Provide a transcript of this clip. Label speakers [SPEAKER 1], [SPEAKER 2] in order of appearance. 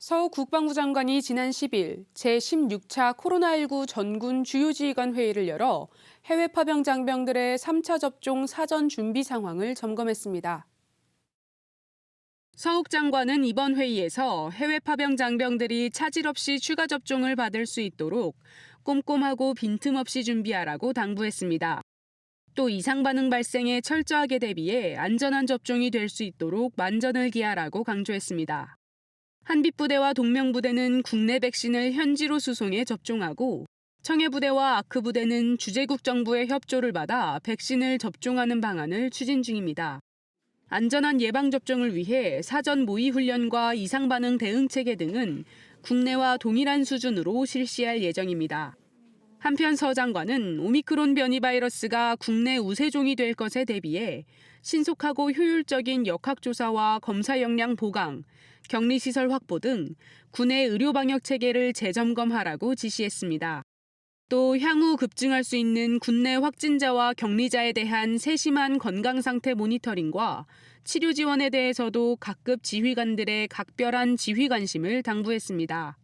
[SPEAKER 1] 서 국방부 장관이 지난 10일 제16차 코로나19 전군 주요지휘관 회의를 열어 해외 파병 장병들의 3차 접종 사전 준비 상황을 점검했습니다. 서욱 장관은 이번 회의에서 해외 파병 장병들이 차질 없이 추가 접종을 받을 수 있도록 꼼꼼하고 빈틈없이 준비하라고 당부했습니다. 또 이상 반응 발생에 철저하게 대비해 안전한 접종이 될 수 있도록 만전을 기하라고 강조했습니다. 한빛부대와 동명부대는 국내 백신을 현지로 수송해 접종하고 청해부대와 아크부대는 주재국 정부의 협조를 받아 백신을 접종하는 방안을 추진 중입니다. 안전한 예방접종을 위해 사전 모의훈련과 이상반응 대응체계 등은 국내와 동일한 수준으로 실시할 예정입니다. 한편 서 장관은 오미크론 변이 바이러스가 국내 우세종이 될 것에 대비해 신속하고 효율적인 역학조사와 검사 역량 보강, 격리시설 확보 등 군의 의료방역 체계를 재점검하라고 지시했습니다. 또 향후 급증할 수 있는 국내 확진자와 격리자에 대한 세심한 건강 상태 모니터링과 치료 지원에 대해서도 각급 지휘관들의 각별한 지휘 관심을 당부했습니다.